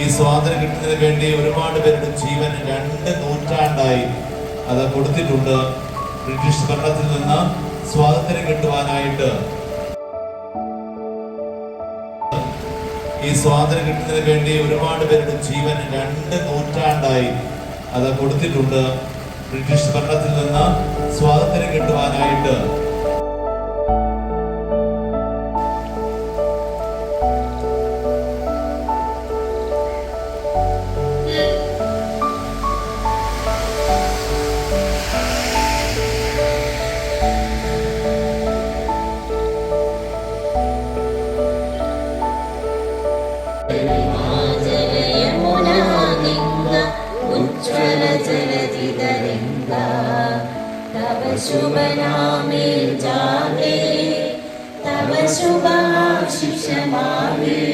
ഈ സ്വാതന്ത്ര്യം കിട്ടുന്നതിന് വേണ്ടി ഒരുപാട് പേരുടെ ജീവൻ രണ്ട് നൂറ്റാണ്ടായി അത് കൊടുത്തിട്ടുണ്ട്. ബ്രിട്ടീഷ് ഭരണത്തിൽ നിന്ന് സ്വാതന്ത്ര്യം കിട്ടുവാനായിട്ട്. ഈ സ്വാതന്ത്ര്യം കിട്ടുന്നതിന് വേണ്ടി ഒരുപാട് പേരുടെ ജീവൻ രണ്ട് നൂറ്റാണ്ടായി അത് കൊടുത്തിട്ടുണ്ട്. ബ്രിട്ടീഷ് ഭരണത്തിൽ നിന്ന് സ്വാതന്ത്ര്യം കിട്ടുവാനായിട്ട്. तव शुभनामे जागे तव शुभाशिष मागे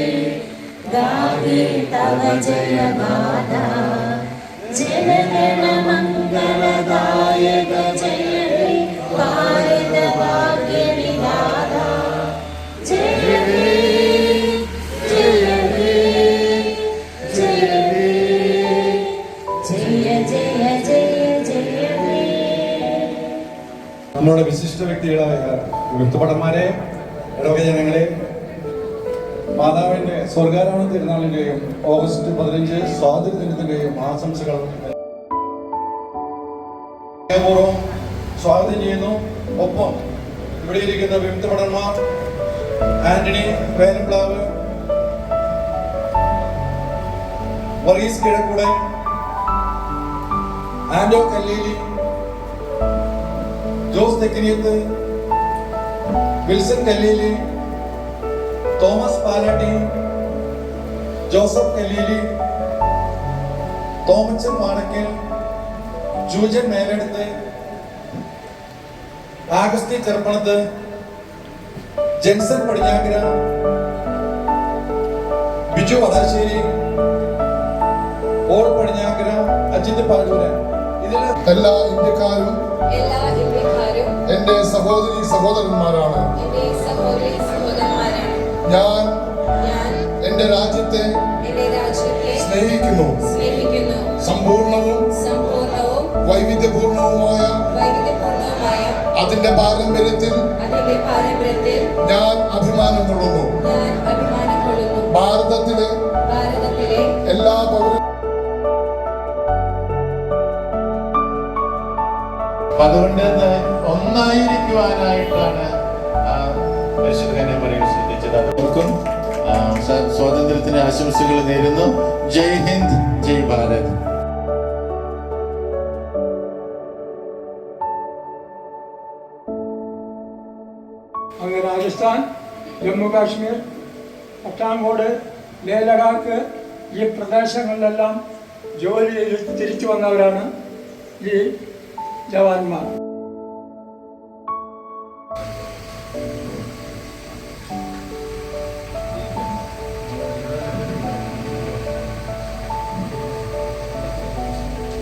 गावे तव जय गाथा നമ്മളുടെ വിശിഷ്ട വ്യക്തികളായ വിത്തുപടന്മാരെ ഇടവക ജനങ്ങളെ മാതാവിന്റെ സ്വർഗാരോഹണ തിരുനാളിന്റെയും ഓഗസ്റ്റ് പതിനഞ്ച് സ്വാതന്ത്ര്യ ദിനത്തിന്റെയും ആശംസകൾ. സ്വാഗതം ചെയ്യുന്നു. ഒപ്പം ഇവിടെ ഇരിക്കുന്ന വിമുക്തപടന്മാർ Antony Venaplavu Varghese Kizhakkoode Anto Kalleli Jose Thekkiniyath Wilson Kalleeli Thomas Palatty Joseph Kalleeli Thomachan Vanakkal Jujan Meleduth Agasthi Cheruppanath Jenson Padinjakkara Biju Vadassery all Padinjakkara Ajith Paluran എല്ലാ ഇന്ത്യക്കാരും എന്റെ സഹോദരി സഹോദരന്മാരാണ്. ഞാൻ എന്റെ രാജ്യത്തെ സ്നേഹിക്കുന്നു. സമ്പൂർണവും വൈവിധ്യപൂർണവുമായ അതിന്റെ പാരമ്പര്യത്തിൽ ഞാൻ അഭിമാനം കൊള്ളുന്നു. അപ്പൊ അതുകൊണ്ട് ഒന്നായിരിക്കുവാനായിട്ടാണ് ശ്രദ്ധിച്ചത്. അവർക്കും ആ, സ- സ്വാതന്ത്ര്യത്തിന് ആശംസകൾ നേരുന്നു. ജയ് ഹിന്ദ് ജയ് ഭാരത്. അങ്ങ് രാജസ്ഥാൻ ജമ്മു കാശ്മീർ പട്ടാങ്കോട് ലേ ലഡാക്ക് ഈ പ്രദേശങ്ങളിലെല്ലാം ജോലി ചെയ്ത് തിരിച്ചു വന്നവരാണ് ഈ ജവാന്മാർ.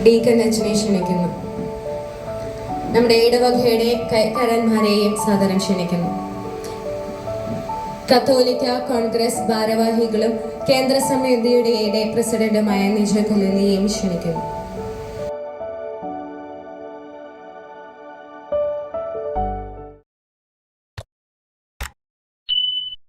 ഡീക്കൻ അച്ഛനെ ക്ഷണിക്കുന്നു നമ്മുടെ ഇടവകയുടെ കരന്മാരെയും സാദരം ക്ഷണിക്കുന്നു. കത്തോലിക്ക കോൺഗ്രസ് ഭാരവാഹികളും കേന്ദ്ര സമിതിയുടെ പ്രസിഡന്റുമായ നിജ ഖലീലിയെയും ക്ഷണിക്കുന്നു.